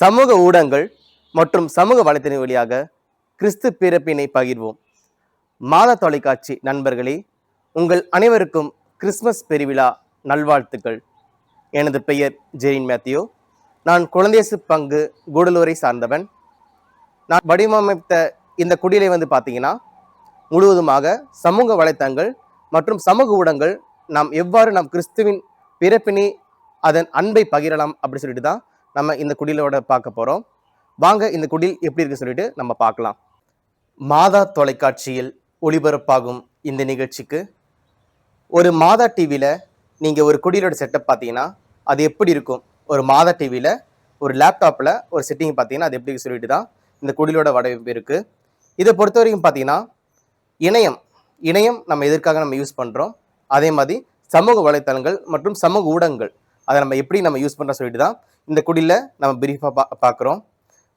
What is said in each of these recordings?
சமூக ஊடகங்கள் மற்றும் சமூக வலைத்தளம் வழியாக கிறிஸ்து பிறப்பினை பகிர்வோம். மாத தொலைக்காட்சி நண்பர்களே உங்கள் அனைவருக்கும் கிறிஸ்மஸ் பெருவிழா நல்வாழ்த்துக்கள். எனது பெயர் ஜெயின் மேத்யூ. நான் குழந்தையசு பங்கு கூடலூரை சார்ந்தவன். நான் வடிவமைத்த இந்த குடிலை வந்து பார்த்தீங்கன்னா முழுவதுமாக சமூக வலைத்தளங்கள் மற்றும் சமூக ஊடகங்கள் நாம் எவ்வாறு நாம் கிறிஸ்துவின் பிறப்பினை அதன் அன்பை பகிரலாம் அப்படி சொல்லிட்டு தான் நம்ம இந்த குடிலோட பார்க்க போகிறோம் வாங்க இந்த குடில் எப்படி இருக்கு சொல்லிட்டு நம்ம பார்க்கலாம். மாதா தொலைக்காட்சியில் ஒளிபரப்பாகும் இந்த நிகழ்ச்சிக்கு ஒரு மாதா டிவியில் நீங்கள் ஒரு குடிலோட செட்டப் பார்த்தீங்கன்னா அது எப்படி இருக்கும்? ஒரு மாதா டிவியில் ஒரு லேப்டாப்பில் ஒரு செட்டிங் பார்த்தீங்கன்னா அது எப்படி சொல்லிட்டு தான் இந்த குடிலோட வடிவமைப்பு இருக்குது இதை பொறுத்த வரைக்கும் பார்த்தீங்கன்னா இணையம் இணையம் நம்ம எதற்காக நம்ம யூஸ் பண்ணுறோம் அதே மாதிரி சமூக வலைத்தளங்கள் மற்றும் சமூக ஊடகங்கள். அதை நம்ம எப்படி நம்ம யூஸ் பண்ணுற சொல்லிட்டு தான் இந்த குடியில் நம்ம பிரீஃபாக பா பார்க்குறோம்.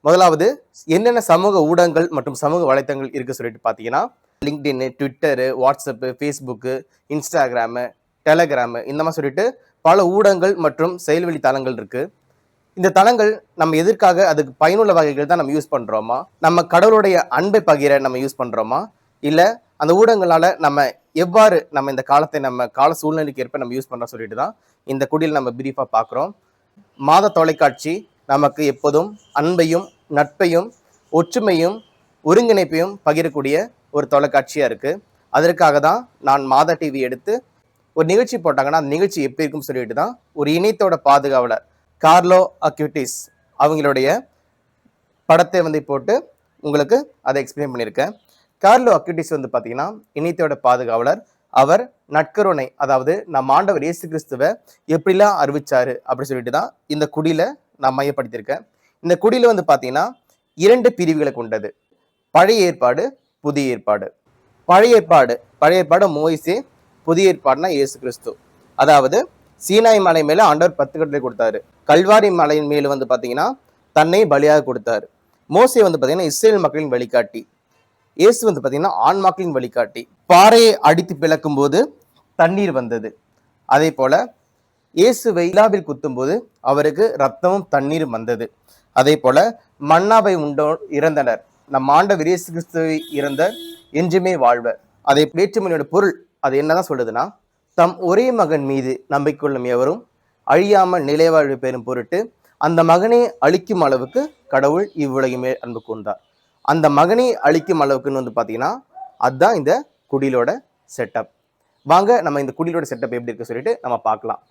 முதலாவது என்னென்ன சமூக ஊடகங்கள் மற்றும் சமூக வலைத்தளங்கள் இருக்குது சொல்லிட்டு பார்த்தீங்கன்னா லிங்க்டின்னு Twitter WhatsApp Facebook Instagram Telegram இந்த மாதிரி சொல்லிட்டு பல ஊடகங்கள் மற்றும் செயல்வழி தளங்கள் இருக்குது இந்த தளங்கள் நம்ம எதற்காக அதுக்கு பயனுள்ள வகைகள் தான் நம்ம யூஸ் பண்ணுறோமா நம்ம கடவுளுடைய அன்பை பகிர நம்ம யூஸ் பண்ணுறோமா இல்லை அந்த ஊடகங்களால் நம்ம எவ்வாறு நம்ம இந்த காலத்தை நம்ம கால சூழ்நிலைக்கு ஏற்ப நம்ம யூஸ் பண்ணுறோம் சொல்லிட்டு தான் இந்த குடியில் நம்ம பிரீஃபாக பார்க்குறோம் மாத தொலைக்காட்சி நமக்கு எப்போதும் அன்பையும் நட்பையும் ஒற்றுமையும் ஒருங்கிணைப்பையும் பகிரக்கூடிய ஒரு தொலைக்காட்சியாக இருக்குது அதற்காக தான் நான் மாதா டிவி எடுத்து ஒரு நிகழ்ச்சி போட்டாங்கன்னா அந்த நிகழ்ச்சி எப்படி இருக்கும்னு சொல்லிட்டு தான் ஒரு இணையத்தோட பாதுகாவலர் கார்லோ அக்யூட்டிஸ் அவங்களுடைய படத்தை வந்து போட்டு உங்களுக்கு அதை எக்ஸ்பிளைன் பண்ணியிருக்கேன். கார்லோ அக்யூட்டிஸ் வந்து பார்த்தீங்கன்னா இணையத்தோட பாதுகாவலர். அவர் நட்கருணை அதாவது நம் ஆண்டவர் இயேசு கிறிஸ்துவை எப்படிலாம் அறிவிச்சாரு அப்படின்னு சொல்லிட்டு தான் இந்த குடியில நான் மையப்படுத்தியிருக்கேன். இந்த குடியில வந்து பார்த்தீங்கன்னா இரண்டு பிரிவுகளை கொண்டது. பழைய ஏற்பாடு புதிய ஏற்பாடு. பழைய ஏற்பாடு பழைய ஏற்பாடு மோய்சே புதிய ஏற்பாடுனா இயேசு கிறிஸ்து. அதாவது சீனாய் மலை மேல ஆண்டவர் பத்து கட்டளை கொடுத்தாரு. கல்வாரி மலையின் மேல வந்து பார்த்தீங்கன்னா தன்னை பலியாக கொடுத்தாரு. மோசே வந்து பார்த்தீங்கன்னா இஸ்ரேல் மக்களின் வழிகாட்டி. இயேசு வந்து பார்த்தீங்கன்னா ஆன்மாக்களின் வழிகாட்டி. பாறையை அடித்து பிளக்கும் போது தண்ணீர் வந்தது. அதே போல இயேசுவை இலாவில் குத்தும்போது அவருக்கு ரத்தமும் தண்ணீரும் வந்தது. அதே போல மன்னாவை உண்டோ இறந்தனர். நம் ஆண்டவர் இயேசு கிறிஸ்துவை இறந்த என்றுமே வாழ்வர். அதை வேற்றுமொழியோட பொருள் அது என்னதான் சொல்லுதுன்னா தம் ஒரே மகன் மீது நம்பிக்கை கொள்ளும் எவரும் அழியாமல் நிலைவாழ்வு பெறும் பொருட்டு அந்த மகனை அழிக்கும் அளவுக்கு கடவுள் இவ்வுலகின் மேல் அன்பு கூர்ந்தார். அந்த மகனை அழிக்கும் அளவுக்குன்னு வந்து பார்த்தீங்கன்னா அதுதான் இந்த குடிலோட செட்டப் வாங்க நம்ம இந்த குடிலோட செட்டப் எப்படி இருக்கு சொல்லிட்டு நம்ம பார்க்கலாம்.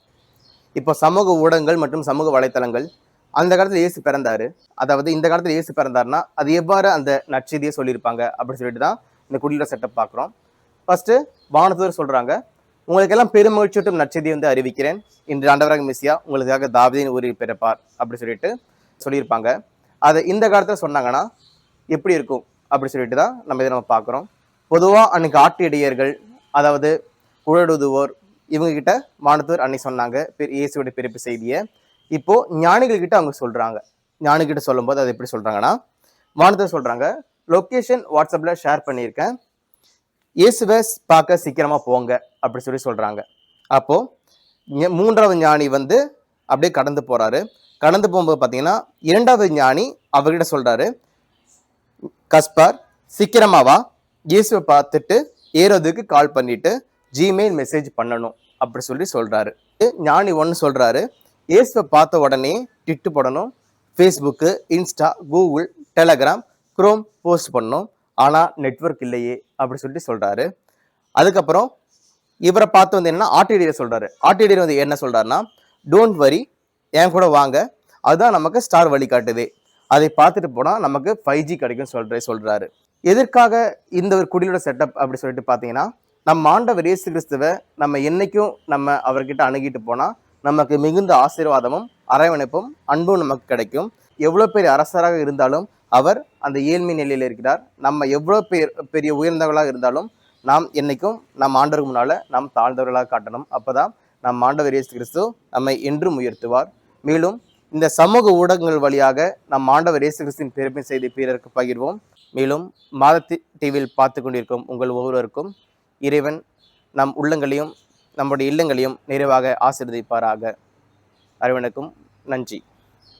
இப்போ சமூக ஊடகங்கள் மற்றும் சமூக வலைத்தளங்கள் அந்த காலத்தில் இயேசு பிறந்தாரு. அதாவது இந்த காலத்தில் இயேசு பிறந்தாருன்னா அது எவ்வாறு அந்த நற்செய்தியை சொல்லியிருப்பாங்க அப்படின்னு சொல்லிட்டு தான் இந்த குடிலோட செட்டப் பார்க்குறோம். ஃபஸ்ட்டு வானத்தூர் சொல்கிறாங்க உங்களுக்கெல்லாம் பெருமகிழ்ச்சியூட்டும் நச்செய்தியை வந்து அறிவிக்கிறேன். இன்று ஆண்டவராக மிஸ்ஸியா உங்களுக்காக தாவீதின் ஊரில் பிறப்பார். அப்படி சொல்லிட்டு சொல்லியிருப்பாங்க. அதை இந்த காலத்தில் சொன்னாங்கன்னா எப்படி இருக்கும் அப்படி சொல்லிட்டு தான் நம்ம இதை நம்ம பார்க்குறோம். பொதுவாக அன்னைக்கு ஆட்டு இடையர்கள் அதாவது குழடுதுவோர் இவங்ககிட்ட மாணத்தூர் வானத்தூர் அன்னைக்கு சொன்னாங்க பெ- இயேசுவோட பிறப்பு செய்தியை. இப்போது ஞானிகள்கிட்ட அவங்க சொல்கிறாங்க ஞானிகிட்ட சொல்லும்போது அது எப்படி சொல்கிறாங்கன்னா மாணத்தூர் சொல்கிறாங்க லொக்கேஷன் வாட்ஸ்அப்பில் ஷேர் பண்ணியிருக்கேன். இயேசுவை பார்க்க சீக்கிரமாக போங்க அப்படி சொல்லி சொல்கிறாங்க அப்போது மூன்றாவது ஞானி வந்து அப்படியே கடந்து போகிறாரு கடந்து போகும்போது பார்த்தீங்கன்னா இரண்டாவது ஞானி அவர்கிட்ட சொல்கிறாரு கஸ்பர் சீக்கிரமாவா? இயேசுவை பார்த்துட்டு ஏறதுக்கு கால் பண்ணிட்டு ஜிமெயில் மெசேஜ் பண்ணணும் அப்படி சொல்லி சொல்கிறாரு ஞானி ஒன்று சொல்கிறாரு இயேசுவை பார்த்த உடனே டிட்டு போடணும் Facebook insta Google Telegram Chrome post பண்ணணும். ஆனால் நெட்வொர்க் இல்லையே அப்படி சொல்லிட்டு சொல்கிறாரு அதுக்கப்புறம் இவரை பார்த்து வந்து என்னன்னா ஆர்டிடியர் சொல்கிறாரு ஆர்டிடியர் வந்து என்ன சொல்கிறாருன்னா டோன்ட் வரி என் கூட வாங்க. அதுதான் நமக்கு ஸ்டார் வழிகாட்டுதே. அதை பார்த்துட்டு போனால் நமக்கு ஃபைவ் ஜி கிடைக்கும் சொல்கிற சொல்கிறாரு எதற்காக இந்த ஒரு குடிலோட செட்டப் அப்படி சொல்லிட்டு பார்த்தீங்கன்னா நம்ம ஆண்டவர் இயேசு கிறிஸ்துவை நம்ம என்றைக்கும் நம்ம அவர்கிட்ட அணுகிட்டு போனால் நமக்கு மிகுந்த ஆசீர்வாதமும் அரவணைப்பும் அன்பும் நமக்கு கிடைக்கும். எவ்வளோ பெரிய அரசராக இருந்தாலும் அவர் அந்த ஏழ்மை நிலையில் இருக்கிறார். நம்ம எவ்வளோ பெரிய பெரிய உயர்ந்தவர்களாக இருந்தாலும் நாம் என்னைக்கும் நம் ஆண்டவருக்கு முன்னால் நாம் தாழ்ந்தவர்களாக காட்டணும். அப்பதான் நம் ஆண்டவர் இயேசு கிறிஸ்து நம்மை என்றும் உயர்த்துவார். மேலும் இந்த சமூக ஊடகங்கள் வழியாக நம் ஆண்டவர் இயேசு கிறிஸ்தின் பெருமை செய்தி பீரருக்கு பகிர்வோம். மேலும் மாதத்தி டிவியில் பார்த்து கொண்டிருக்கும் உங்கள் ஒவ்வொருவருக்கும் இறைவன் நம் உள்ளங்களையும் நம்முடைய இல்லங்களையும் நிறைவாக ஆசிர்வதிப்பாராக. அறிவனுக்கும் நன்றி.